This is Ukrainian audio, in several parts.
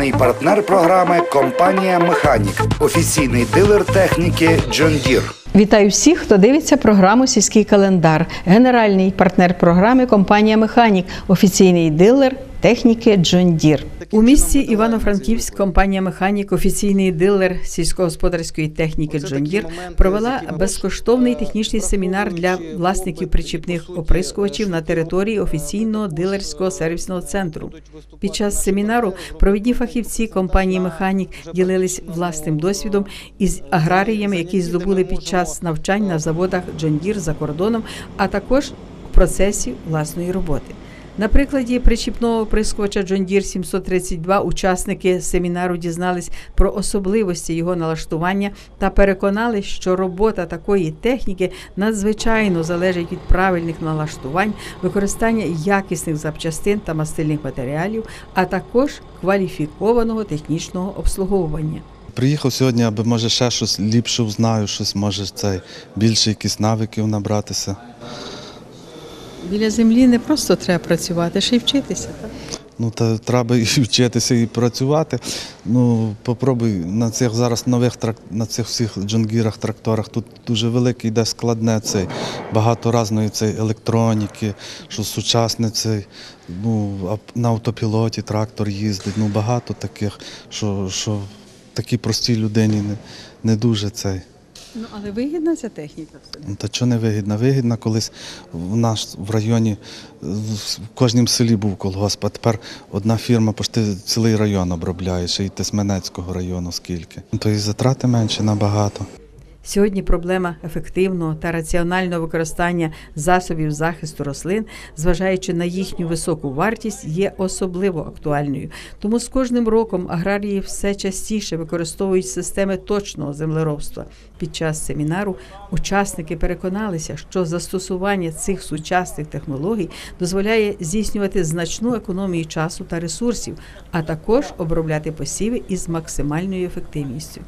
генеральний партнер програми компанія Механік, офіційний дилер техніки Джон Дір. Вітаю всіх, хто дивиться програму Сільський календар. Генеральний партнер програми компанія Механік, офіційний дилер техніки Джон Deere. У місті Івано-Франківськ компанія Механік, офіційний дилер сільськогосподарської техніки John провела безкоштовний технічний семінар для власників причіпних оприскувачів на території офіційного дилерського сервісного центру. Під час семінару провідні фахівці компанії Механік ділились власним досвідом із аграріями, які здобули під час навчань на заводах John за кордоном, а також в процесі власної роботи. На прикладі причіпного оприскувача John Deere 732 учасники семінару дізнались про особливості його налаштування та переконались, що робота такої техніки надзвичайно залежить від правильних налаштувань, використання якісних запчастин та мастильних матеріалів, а також кваліфікованого технічного обслуговування. Приїхав сьогодні, аби може ще щось ліпше узнаю, щось може цей більше якісь навиків набратися. Біля землі не просто треба працювати, ще й вчитися. Ну та треба і вчитися, і працювати. Ну, попробуй на цих зараз нових на цих всіх джонгірах, тракторах. Тут дуже великий йде складне цей, багато різної цей електроніки, що сучасне цей, ну, на автопілоті трактор їздить. Ну багато таких, що, що такій простій людині не, не дуже цей. Ну але вигідна ця техніка. все. Та чого не вигідна? Вигідна, колись в нас в районі в кожнім селі був колгосп, а тепер одна фірма почти цілий район обробляє, ще й Тисменецького району скільки. Ну, То і затрати менше набагато. Сьогодні проблема ефективного та раціонального використання засобів захисту рослин, зважаючи на їхню високу вартість, є особливо актуальною. Тому з кожним роком аграрії все частіше використовують системи точного землеробства. Під час семінару учасники переконалися, що застосування цих сучасних технологій дозволяє здійснювати значну економію часу та ресурсів, а також обробляти посіви із максимальною ефективністю.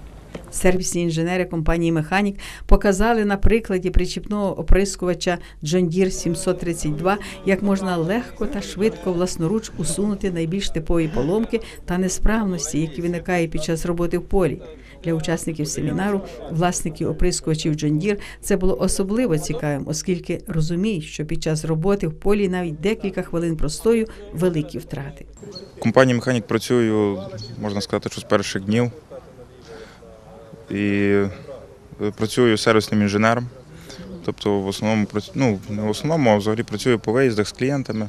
Сервісні інженери компанії Механік показали на прикладі причіпного оприскувача John Deere 732, як можна легко та швидко власноруч усунути найбільш типові поломки та несправності, які виникають під час роботи в полі. Для учасників семінару, власників оприскувачів John Deere, це було особливо цікавим, оскільки розуміють, що під час роботи в полі навіть декілька хвилин простою великі втрати. В компанії Механік працюю, можна сказати, що з перших днів. І е, працюю сервісним інженером. Тобто, в основному ну, не в основному, а взагалі працюю по виїздах з клієнтами.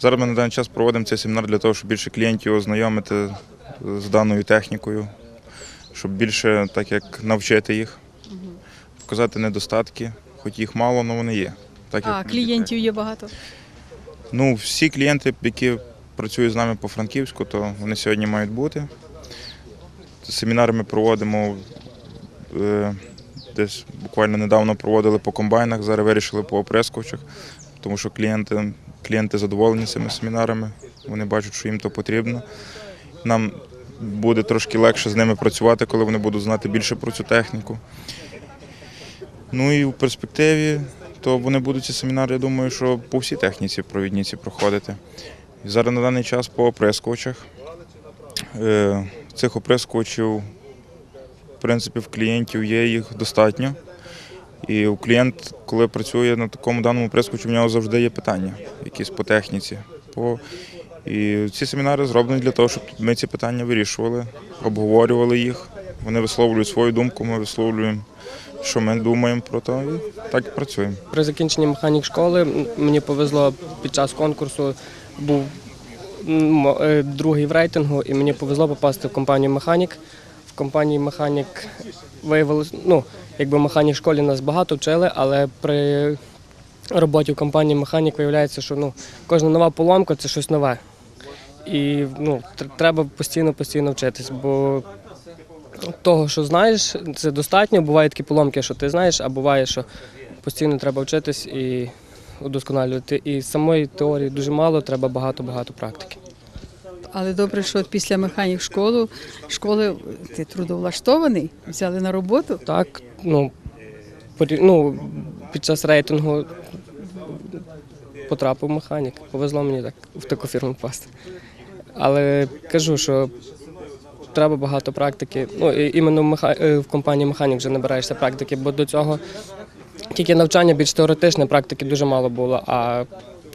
Зараз ми на даний час проводимо цей семінар для того, щоб більше клієнтів ознайомити з даною технікою, щоб більше так як навчити їх, показати недостатки, хоч їх мало, але вони є. Так, А клієнтів є багато. Ну, всі клієнти, які працюють з нами по Франківську, то вони сьогодні мають бути. Семінари ми проводимо е, десь буквально недавно проводили по комбайнах, зараз вирішили по оприскувачах, тому що клієнти, клієнти задоволені цими семінарами, вони бачать, що їм то потрібно. Нам буде трошки легше з ними працювати, коли вони будуть знати більше про цю техніку. Ну і в перспективі, то вони будуть ці семінари, я думаю, що по всій техніці провідниці проходити. І зараз на даний час по оприскувачах. Цих оприскувачів, в принципі, в клієнтів є їх достатньо. І клієнт, коли працює на такому даному оприскувачі, в нього завжди є питання, якісь по техніці. По... І ці семінари зроблені для того, щоб ми ці питання вирішували, обговорювали їх. Вони висловлюють свою думку, ми висловлюємо, що ми думаємо про те, і так і працюємо. При закінченні механік школи мені повезло під час конкурсу був другий в рейтингу, і мені повезло попасти в компанію Механік. В компанії Механік виявилось, ну, якби в механік школі нас багато вчили, але при роботі в компанії Механік виявляється, що ну, кожна нова поломка це щось нове. І ну, треба постійно постійно вчитись, бо того, що знаєш, це достатньо. Бувають такі поломки, що ти знаєш, а буває, що постійно треба вчитись і удосконалювати. І самої теорії дуже мало, треба багато-багато практики. Але добре, що після механік школи, школи ти трудовлаштований, взяли на роботу. Так, ну, ну під час рейтингу потрапив механік. Повезло мені так в таку фірму попасти. Але кажу, що треба багато практики. Ну, і іменно в, е, в компанії механік вже набираєшся практики, бо до цього тільки навчання більш теоретичне, практики дуже мало було, а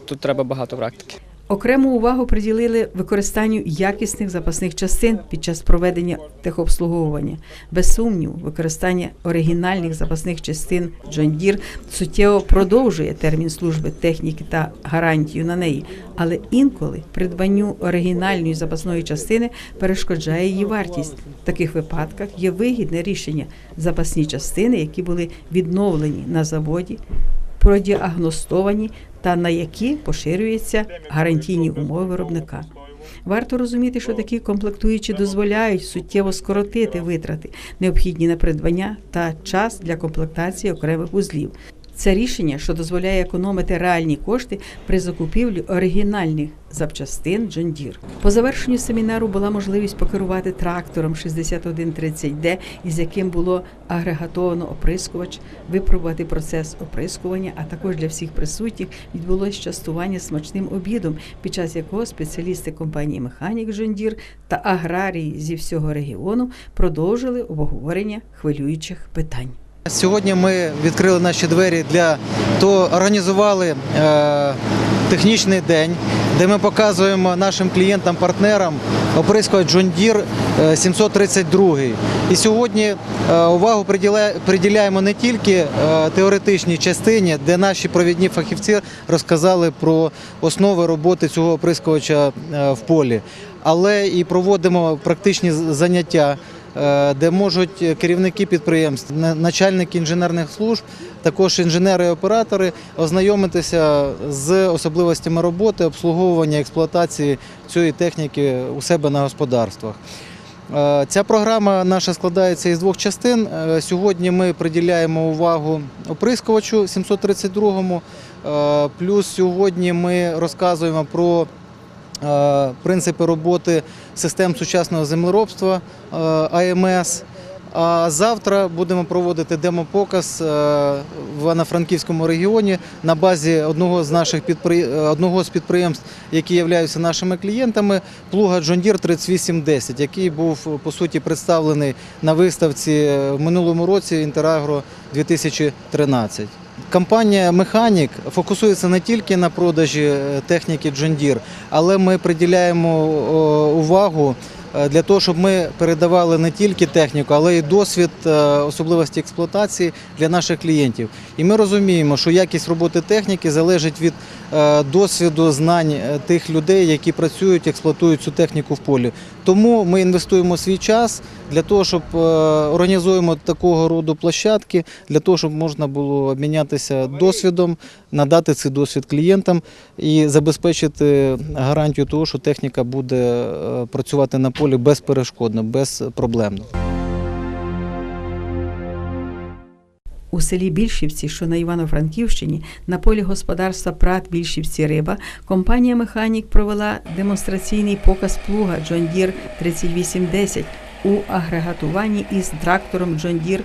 тут треба багато практики. Окрему увагу приділили використанню якісних запасних частин під час проведення техобслуговування. Без сумніву, використання оригінальних запасних частин John Deere суттєво продовжує термін служби техніки та гарантію на неї, але інколи придбанню оригінальної запасної частини перешкоджає її вартість. В таких випадках є вигідне рішення запасні частини, які були відновлені на заводі, продіагностовані та на які поширюються гарантійні умови виробника. Варто розуміти, що такі комплектуючі дозволяють суттєво скоротити витрати, необхідні на придбання та час для комплектації окремих вузлів. Це рішення, що дозволяє економити реальні кошти при закупівлі оригінальних запчастин John Deere. По завершенню семінару була можливість покерувати трактором 6130D, із яким було агрегатовано оприскувач, випробувати процес оприскування, а також для всіх присутніх відбулось частування смачним обідом, під час якого спеціалісти компанії Механік John Deere та аграрії зі всього регіону продовжили обговорення хвилюючих питань. Сьогодні ми відкрили наші двері для того, організували е, технічний день, де ми показуємо нашим клієнтам-партнерам оприскувач John Deere е, 732. І сьогодні е, увагу приділяємо не тільки е, теоретичній частині, де наші провідні фахівці розказали про основи роботи цього оприскувача е, в полі, але і проводимо практичні заняття де можуть керівники підприємств, начальники інженерних служб, також інженери і оператори ознайомитися з особливостями роботи, обслуговування, експлуатації цієї техніки у себе на господарствах. Е, Ця програма наша складається із двох частин. Е, Сьогодні ми приділяємо увагу оприскувачу 732-му. Е, Плюс сьогодні ми розказуємо про е, принципи роботи систем сучасного землеробства е, АМС. А завтра будемо проводити демопоказ е, в Івано-Франківському регіоні на базі одного з наших одного з підприємств, які являються нашими клієнтами, плуга Deere 3810, який був по суті представлений на виставці в минулому році Інтерагро 2013. Компанія Механік фокусується не тільки на продажі е, техніки John але ми приділяємо увагу для того, щоб ми передавали не тільки техніку, але й досвід е, особливості експлуатації для наших клієнтів. І ми розуміємо, що якість роботи техніки залежить від е, досвіду знань е, тих людей, які працюють, експлуатують цю техніку в полі. Тому ми інвестуємо свій час для того, щоб е, організуємо такого роду площадки, для того, щоб можна було обмінятися досвідом, надати цей досвід клієнтам і забезпечити гарантію того, що техніка буде е, працювати на полі безперешкодно, безпроблемно. У селі Більшівці, що на Івано-Франківщині, на полі господарства Прат Більшівці Риба, компанія Механік провела демонстраційний показ плуга John Deere 3810 у агрегатуванні із трактором John Deere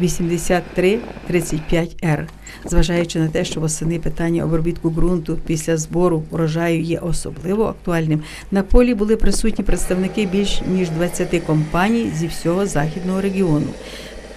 8335R. Зважаючи на те, що восени питання обробітку ґрунту після збору урожаю є особливо актуальним, на полі були присутні представники більш ніж 20 компаній зі всього західного регіону.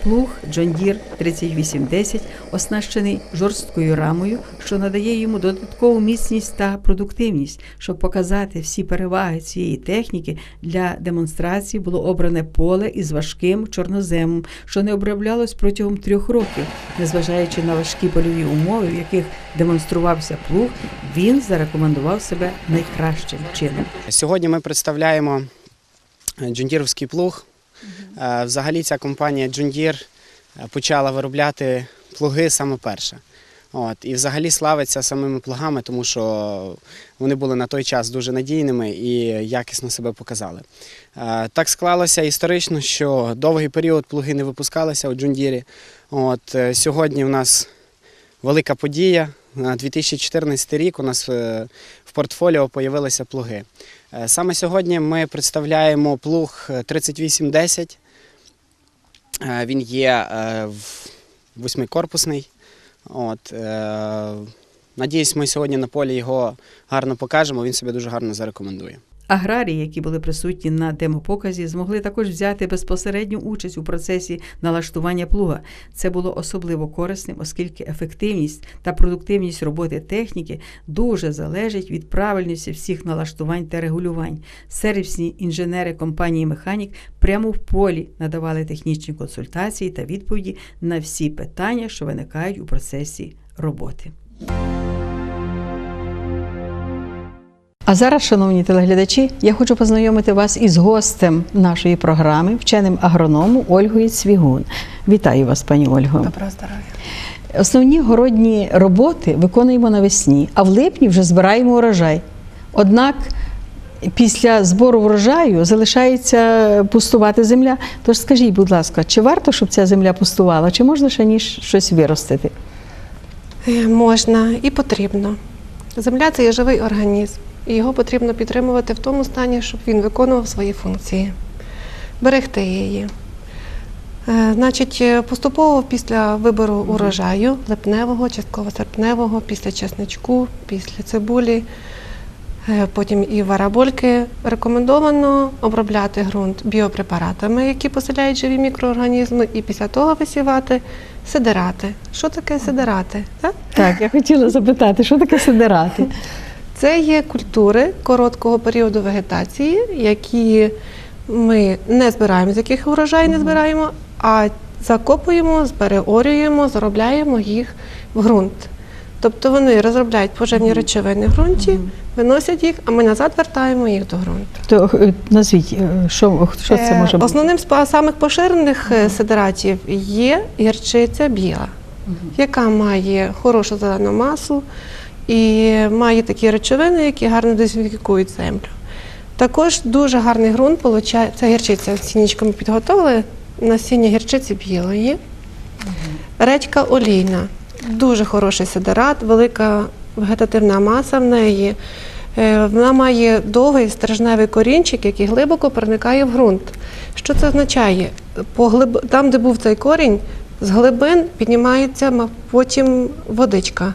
Плуг Deere 3810 оснащений жорсткою рамою, що надає йому додаткову міцність та продуктивність. Щоб показати всі переваги цієї техніки, для демонстрації було обране поле із важким чорноземом, що не оброблялось протягом трьох років. Незважаючи на важкі польові умови, в яких демонструвався плуг, він зарекомендував себе найкращим чином. Сьогодні ми представляємо джундіровський плуг. Е, Взагалі ця компанія John Deere е, почала виробляти плуги саме перша. От, і взагалі славиться самими плугами, тому що вони були на той час дуже надійними і якісно себе показали. Е, Так склалося історично, що довгий період плуги не випускалися у Deere. От, е, сьогодні у нас велика подія. На 2014 рік у нас е, в портфоліо з'явилися плуги. Е, Саме сьогодні ми представляємо плуг е, 3810. Е, Він є е, восьмикорпусний. От, е, надіюсь, ми сьогодні на полі його гарно покажемо, він себе дуже гарно зарекомендує. Аграрії, які були присутні на демопоказі, змогли також взяти безпосередню участь у процесі налаштування плуга. Це було особливо корисним, оскільки ефективність та продуктивність роботи техніки дуже залежить від правильності всіх налаштувань та регулювань. Сервісні інженери компанії Механік прямо в полі надавали технічні консультації та відповіді на всі питання, що виникають у процесі роботи. А зараз, шановні телеглядачі, я хочу познайомити вас із гостем нашої програми, вченим агроному Ольгою Цвігун. Вітаю вас, пані Ольго. Доброго здоров'я. Основні городні роботи виконуємо навесні, а в липні вже збираємо урожай. Однак після збору врожаю залишається пустувати земля. Тож скажіть, будь ласка, чи варто, щоб ця земля пустувала, чи можна ще ніж щось виростити? Е, Можна і потрібно. Земля це є живий організм, і його потрібно підтримувати в тому стані, щоб він виконував свої функції, берегти її. Е, Значить, е, поступово після вибору урожаю липневого, частково серпневого, після чесничку, після цибулі, е, потім і варабольки, рекомендовано обробляти ґрунт біопрепаратами, які поселяють живі мікроорганізми, і після того висівати сидирати. Що таке сидирати? Так? Так, я хотіла запитати, що таке сидирати? Це є культури короткого періоду вегетації, які ми не збираємо, з яких урожай не збираємо, а закопуємо, збереорюємо, заробляємо їх в ґрунт. Тобто вони розробляють поживні речовини в ґрунті, виносять їх, а ми назад вертаємо їх до ґрунту. То е, назвіть, е, що, що це Е, може бути? Основним з самих поширених сидератів є гірчиця біла, яка має хорошу зелену масу і має такі речовини, які гарно дезінфікують землю. Також дуже гарний ґрунт получає це гірчиця. Сінічку ми підготовили насіння гірчиці білої. Редька олійна. Дуже хороший сидерат, велика вегетативна маса в неї. Е, Вона має довгий стержневий корінчик, який глибоко проникає в ґрунт. Що це означає? Там, де був цей корінь, з глибин піднімається потім водичка.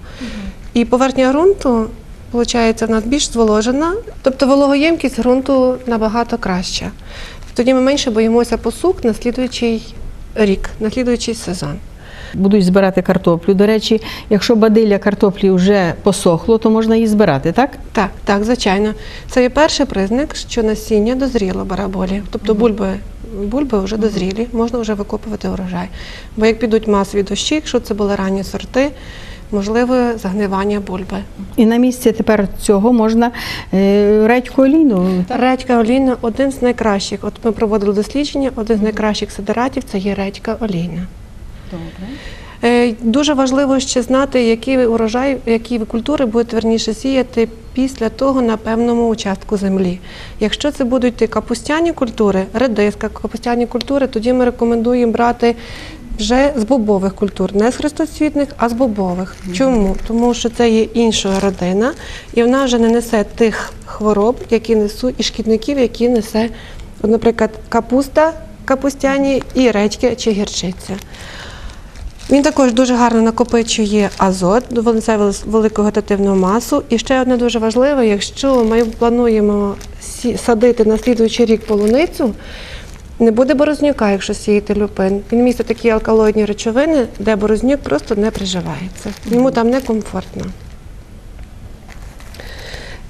І поверхня ґрунту, виходить, в нас більш зволожена, тобто вологоємкість ґрунту набагато краща. Тоді ми менше боїмося посух на слідуючий рік, на слідуючий сезон. Будуть збирати картоплю. До речі, якщо бадилля картоплі вже посохло, то можна її збирати, так? Так, так, звичайно. Це є перший признак, що насіння дозріло бараболі. Тобто бульби, бульби вже дозрілі, можна вже викопувати урожай. Бо як підуть масові дощі, якщо це були ранні сорти, можливе загнивання бульби. І на місці тепер цього можна е, редьку олійну. Редька олійна один з найкращих. От ми проводили дослідження, один з найкращих сидератів це є редька олійна. Е, Дуже важливо ще знати, які урожай, які культури будуть верніше сіяти після того на певному участку землі. Якщо це будуть капустяні культури, редиска, капустяні культури, тоді ми рекомендуємо брати вже з бобових культур, не з хрестоцвітних, а з бобових. Чому? Тому що це є інша родина, і вона вже не несе тих хвороб, які несуть, і шкідників, які несе, наприклад, капуста, капустяні і редьки чи гірчиця. Він також дуже гарно накопичує азот, це велику вегетативну масу. І ще одне дуже важливе, якщо ми плануємо садити на слідуючий рік полуницю, не буде борознюка, якщо сіяти люпин. Він містить такі алкалоїдні речовини, де борознюк просто не приживається. Йому там некомфортно.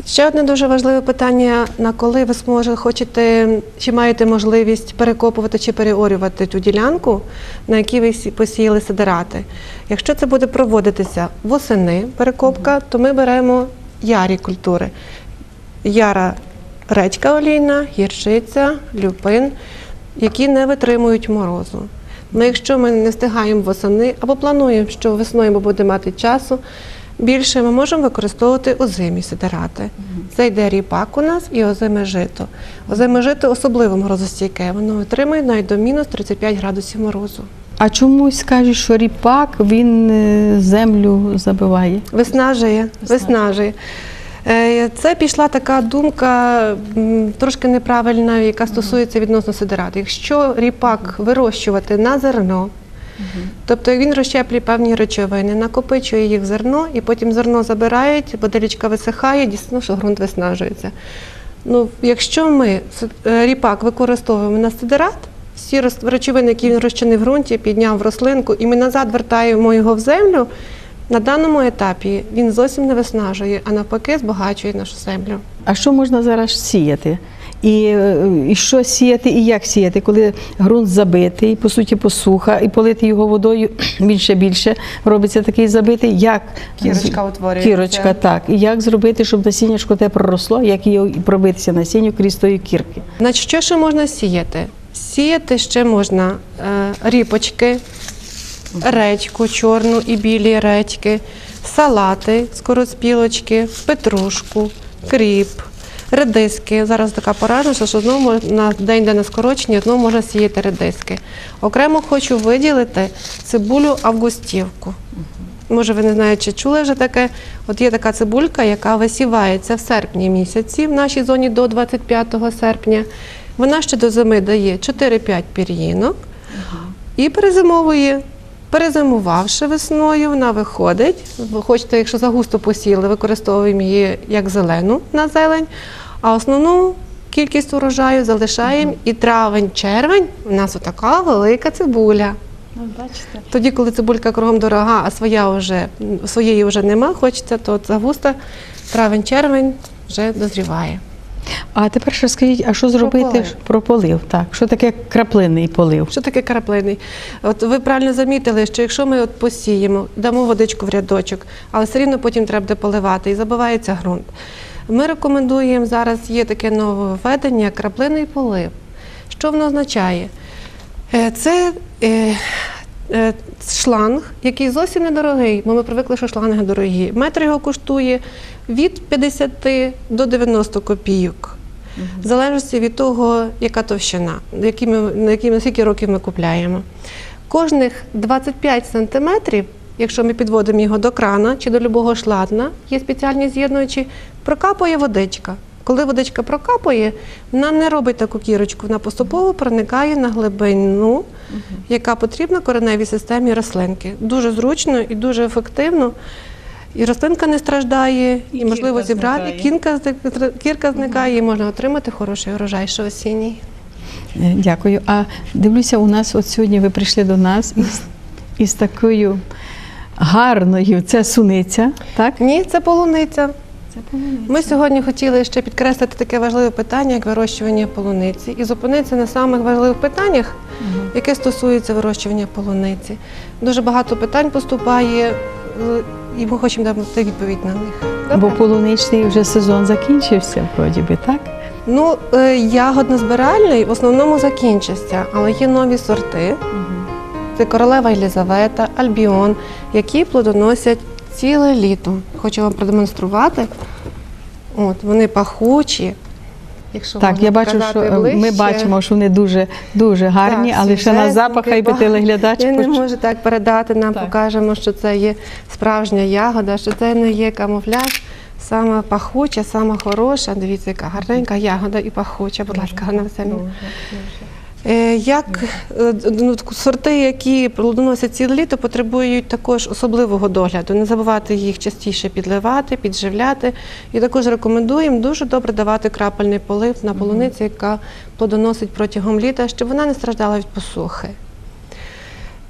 Ще одне дуже важливе питання: на коли ви зможете хочете, чи маєте можливість перекопувати чи переорювати ту ділянку, на якій ви посіяли сидирати. Якщо це буде проводитися восени перекопка, то ми беремо ярі культури. Яра редька олійна, гірчиця, люпин, які не витримують морозу. Ну, якщо ми не встигаємо восени або плануємо, що весною ми будемо мати часу більше, ми можемо використовувати озимі сидирати. Це йде ріпак у нас і озиме жито. Озиме жито особливо морозостійке, воно витримує навіть до мінус 35 градусів морозу. А чомусь кажуть, що ріпак він е, землю забиває. Виснажує, виснажує. Е, Це пішла така думка трошки неправильна, яка стосується відносно сидирату. Якщо ріпак вирощувати на зерно, тобто він розщеплює певні речовини, накопичує їх в зерно, і потім зерно забирають, бо висихає, дійсно, що ґрунт виснажується. Ну, якщо ми е, ріпак використовуємо на сидерат, всі речовини, які він розчинив в ґрунті, підняв в рослинку, і ми назад вертаємо його в землю, на даному етапі він зовсім не виснажує, а навпаки збагачує нашу землю. А що можна зараз сіяти? І, і що сіяти, і як сіяти, коли ґрунт забитий, по суті, посуха, і полити його водою більше більше робиться такий забитий. Як Кірочка утворюється. Кірочка, так. І як зробити, щоб насіннячко те проросло, як його пробитися насінню крізь тої кірки? Значить, що ще можна сіяти? Сіяти ще можна е, ріпочки, редьку чорну і білі редьки, салати, скороспілочки, петрушку, кріп, редиски. Зараз така пора, що знову на день, де на скорочення, знову можна сіяти редиски. Окремо хочу виділити цибулю августівку. Може, ви не знаєте, чи чули вже таке. От є така цибулька, яка висівається в серпні місяці в нашій зоні до 25 серпня. Вона ще до зими дає 4-5 пір'їнок і перезимовує. Перезимувавши весною, вона виходить. Ви хочете, якщо загусто посіяли, використовуємо її як зелену на зелень, а основну кількість урожаю залишаємо. І травень-червень у нас отака велика цибуля. Тоді, коли цибулька кругом дорога, а своя вже, своєї вже нема, хочеться, то загуста травень-червень вже дозріває. А тепер ще скажіть, а що зробити полив. про полив? Так, що таке краплинний полив? Що таке краплинний? От ви правильно замітили, що якщо ми от посіємо, дамо водичку в рядочок, але все рівно потім треба буде поливати і забивається ґрунт. Ми рекомендуємо зараз є таке нововведення як краплинний полив. Що воно означає? Е, Це е, шланг, який зовсім недорогий, бо ми привикли, що шланги дорогі. Метр його коштує від 50 до 90 копійок. В залежності від того, яка товщина, які ми, на які, ми- скільки років ми купляємо. Кожних 25 сантиметрів, якщо ми підводимо його до крана чи до любого шлатна, є спеціальні з'єднуючі, прокапує водичка. Коли водичка прокапує, вона не робить таку кірочку, вона поступово проникає на глибину, яка потрібна кореневій системі рослинки. Дуже зручно і дуже ефективно. І рослинка не страждає, і, можливо зібрати, кінка, кірка зникає, і можна отримати хороший урожай, що осінній. Е, Дякую. А дивлюся, у нас от сьогодні ви прийшли до нас із, із такою гарною, це суниця, так? Ні, це полуниця. Це полуниця. Ми сьогодні хотіли ще підкреслити таке важливе питання, як вирощування полуниці, і зупинитися на самих важливих питаннях, яке стосується вирощування полуниці. Дуже багато питань поступає, і ми хочемо дати відповідь на них. Бо полуничний вже сезон закінчився, вроді би, так? Ну, е, ягодно-збиральний в основному закінчився, але є нові сорти. Це королева Єлізавета, Альбіон, які плодоносять ціле літо. Хочу вам продемонструвати. От, вони пахучі. Якщо Так, я бачу, що е, ми бачимо, що вони дуже дуже гарні, Так, але ще на запах, багато. телеглядач Я не можу так передати, нам Так. покажемо, що це є справжня ягода, що це не є камуфляж. Сама пахуча, сама хороша. Дивіться, яка гарненька ягода і пахуча. Будь ласка, на самі. Е, Як е, ну, сорти, які плодоносять ціле літо, потребують також особливого догляду. Не забувати їх частіше підливати, підживляти. І також рекомендуємо дуже добре давати крапельний полив на полуниці, яка плодоносить протягом літа, щоб вона не страждала від посухи.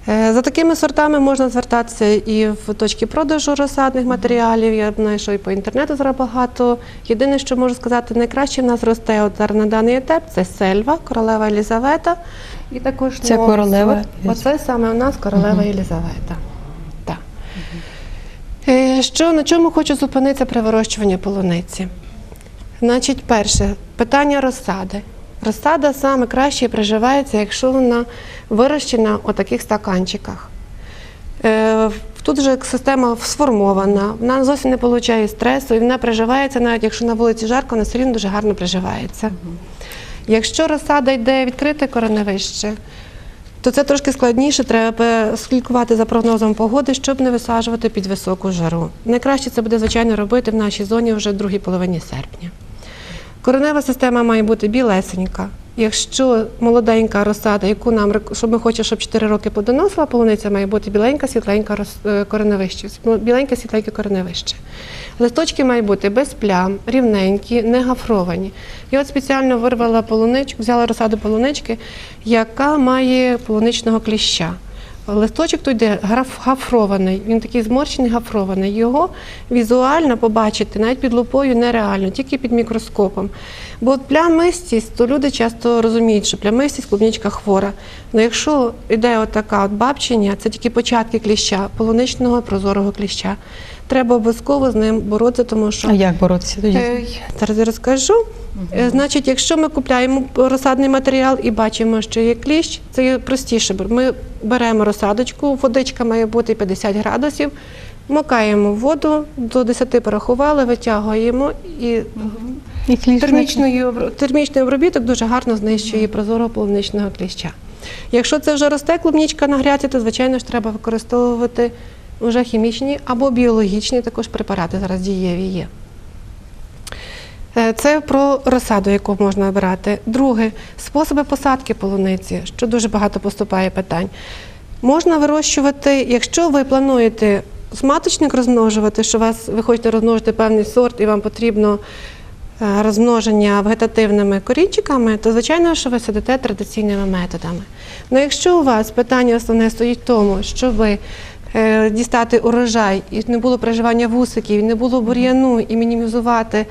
Е, За такими сортами можна звертатися і в точки продажу розсадних матеріалів. Я знаю, що і по інтернету зараз багато. Єдине, що можу сказати, найкраще в нас росте от зараз на даний етап це сельва, королева Елізавета. І також Це новий королева сорт. Оце саме у нас королева Єлізавета. Так. Е, Що, на чому хочу зупинитися при вирощуванні полуниці? Значить, перше, питання розсади. Розсада саме краще приживається, якщо вона вирощена у таких стаканчиках. Е, Тут вже система сформована, вона зовсім не отримує стресу, і вона приживається, навіть якщо на вулиці жарко, вона все рівно дуже гарно приживається. Якщо розсада йде відкрите кореневище, то це трошки складніше, треба слідкувати за прогнозом погоди, щоб не висаджувати під високу жару. Найкраще це буде, звичайно, робити в нашій зоні вже в другій половині серпня. Коренева система має бути білесенька, Якщо молоденька розсада, яку нам рек- що ми хочемо, щоб 4 роки плодоносила, полуниця має бути біленька, світленька е, кореневище. Ну, Біленьке, світленьке кореневище. Листочки мають бути без плям, рівненькі, не гафровані. Я от спеціально вирвала полуничку, взяла розсаду полунички, яка має полуничного кліща. Листочок тут йде граф- гафрований, він такий зморщений, гафрований. Його візуально побачити навіть під лупою нереально, тільки під мікроскопом. Бо от плямистість, то люди часто розуміють, що плямистість клубничка хвора. Але якщо йде отака от бабчення, це тільки початки кліща, полуничного прозорого кліща. Треба обов'язково з ним боротися, тому що А як боротися тоді? Е, Зараз я розкажу. Е, Значить, якщо ми купляємо розсадний матеріал і бачимо, що є кліщ, це є простіше. Ми беремо розсадочку, водичка має бути 50 градусів, макаємо воду, до 10 порахували, витягуємо і І кліщ термічний, термічний обробіток дуже гарно знищує прозорого полуничного кліща. Якщо це вже росте клубнічка на гряці, то звичайно ж треба використовувати вже хімічні або біологічні також препарати зараз дієві є. Е, Це про розсаду, яку можна обирати. Друге способи посадки полуниці, що дуже багато поступає питань. Можна вирощувати, якщо ви плануєте сматочник розмножувати, що вас ви хочете розмножити певний сорт і вам потрібно е, розмноження вегетативними корінчиками, то звичайно, що ви сидите традиційними методами. Ну якщо у вас питання основне стоїть в тому, що ви е, дістати урожай, і не було приживання вусиків, і не було бур'яну, і мінімізувати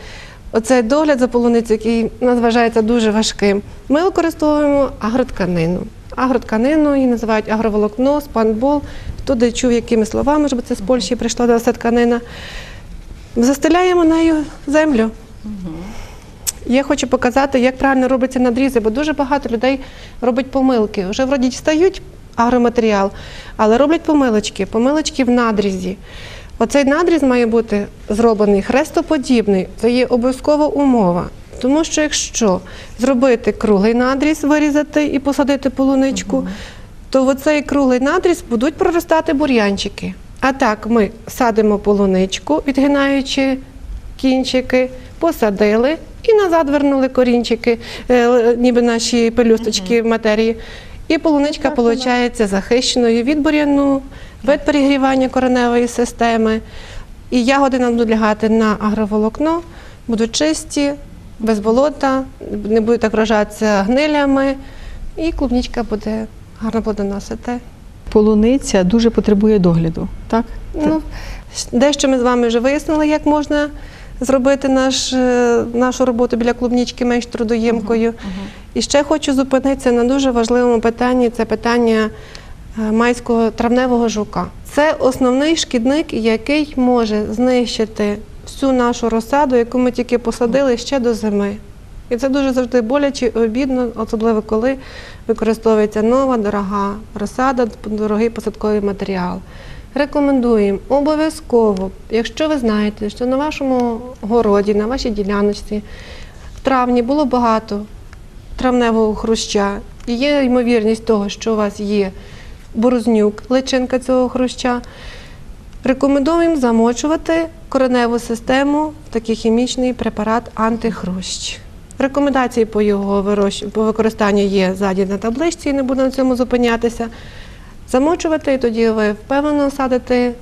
оцей догляд за полуницею, який нас вважається дуже важким, ми використовуємо агротканину. Агротканину її називають агроволокно, спанбол. Хто де чув, якими словами, щоб це з Польщі прийшла до тканина. Застеляємо нею землю. Я хочу показати, як правильно робиться надрізи, бо дуже багато людей робить помилки. Вже вроді дістають агроматеріал, але роблять помилочки, помилочки в надрізі. Оцей надріз має бути зроблений хрестоподібний, це є обов'язкова умова. Тому що якщо зробити круглий надріз, вирізати і посадити полуничку, то в оцей круглий надріз будуть проростати бур'янчики. А так ми садимо полуничку, відгинаючи кінчики, посадили і назад вернули корінчики, е, ніби наші пелюсточки в матерії. І полуничка виходить захищеною від бур'яну, від перегрівання кореневої системи. І ягоди нам будуть лягати на агроволокно, будуть чисті, без болота, не будуть так вражатися гнилями, і клубничка буде гарно плодоносити. Полуниця дуже потребує догляду, так? Ну, дещо ми з вами вже вияснили, як можна зробити наш, е, нашу роботу біля клубнічки менш трудоємкою. І ще хочу зупинитися на дуже важливому питанні це питання майського травневого жука. Це основний шкідник, який може знищити всю нашу розсаду, яку ми тільки посадили ще до зими. І це дуже завжди боляче і обідно, особливо коли використовується нова, дорога розсада, дорогий посадковий матеріал. Рекомендуємо обов'язково, якщо ви знаєте, що на вашому городі, на вашій діляночці в травні було багато травневого хруща, і є ймовірність того, що у вас є борознюк, личинка цього хруща. Рекомендуємо замочувати кореневу систему в такий хімічний препарат антихрущ. Рекомендації по його по використанню є ззаді на табличці, не буду на цьому зупинятися. Замочувати, і тоді ви впевнено садите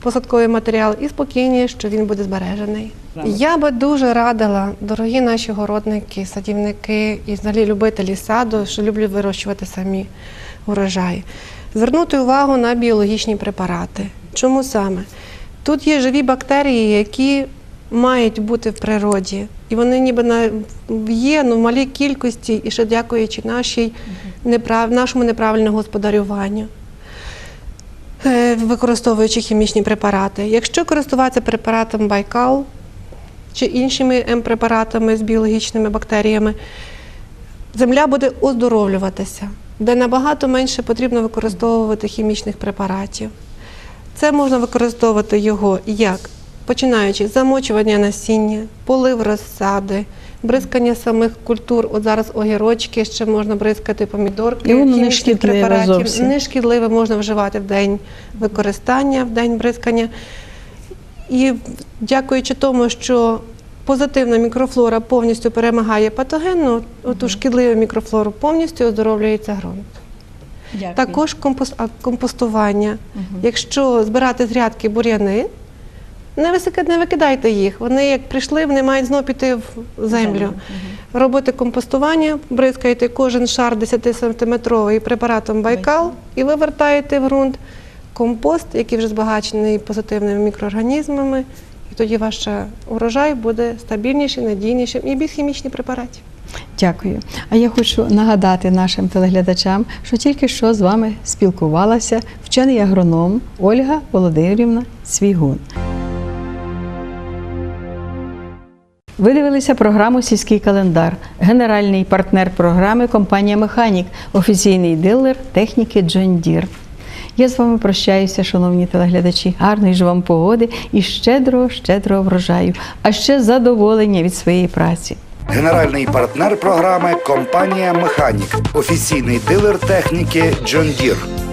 посадковий матеріал і спокійні, що він буде збережений. Я би дуже радила, дорогі наші городники, садівники і взагалі любителі саду, що люблять вирощувати самі урожаї, звернути увагу на біологічні препарати. Чому саме? Тут є живі бактерії, які мають бути в природі, і вони ніби є ну, в малій кількості, і ще дякуючи нашій неправ, нашому неправильному господарюванню. е, Використовуючи хімічні препарати. Якщо користуватися препаратом Байкал чи іншими М-препаратами з біологічними бактеріями, земля буде оздоровлюватися, де набагато менше потрібно використовувати хімічних препаратів. Це можна використовувати його як починаючи з замочування насіння, полив розсади, бризкання самих культур. От зараз огірочки ще можна бризкати помідорки. І воно не хімічних шкідливе препаратів. зовсім. Не можна вживати в день використання, в день бризкання. І дякуючи тому, що позитивна мікрофлора повністю перемагає патогенну, оту шкідливу мікрофлору повністю оздоровлюється ґрунт. Дякую. Також компост, компостування. Якщо збирати з грядки бур'яни, не, викидайте їх. Вони як прийшли, вони мають знову піти в землю. Робите компостування, бризкаєте кожен шар 10-сантиметровий препаратом Байкал і вивертаєте в ґрунт компост, який вже збагачений позитивними мікроорганізмами. І тоді ваш урожай буде стабільніший, надійнішим і без хімічних препаратів. Дякую. А я хочу нагадати нашим телеглядачам, що тільки що з вами спілкувалася вчений агроном Ольга Володимирівна Свігун. Ви дивилися програму Сільський календар. Генеральний партнер програми компанія Механік, офіційний дилер техніки John Deere. Я з вами прощаюся, шановні телеглядачі. Гарної ж вам погоди і щедрого, щедрого врожаю, а ще задоволення від своєї праці. Генеральний партнер програми компанія Механік, офіційний дилер техніки Джон Deere.